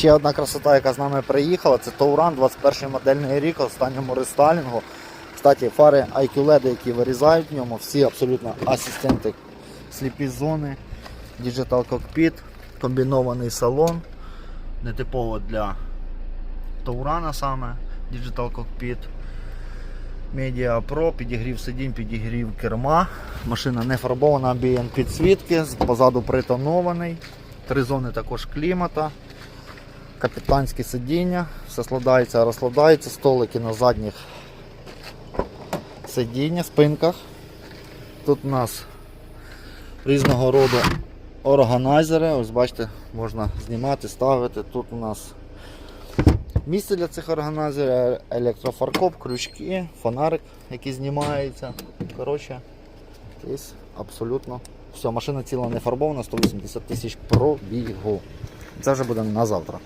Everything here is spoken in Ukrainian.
Ще одна красота, яка з нами приїхала, це Тауран, 21 модельний рік, останньому рестайлінгу. Кстати, фари IQ LED, які вирізають в ньому, всі абсолютно асистенти сліпі зони, Digital Cockpit, комбінований салон, нетипово для Таурана саме, Digital Cockpit. Media Pro, підігрів сидінь, підігрів керма. Машина не фарбована, амбієнт підсвітки, позаду притонований. Три зони також клімата. Капітанське сидіння, все складається, розкладається, столики на задніх сидіння, спинках. Тут у нас різного роду органайзери. Ось бачите, можна знімати, ставити. Тут у нас місце для цих органайзерів, електрофаркоп, крючки, фонарик, який знімається. Коротше, десь абсолютно все. Машина ціла не фарбована, 180 тисяч пробігу. Це вже буде на завтра.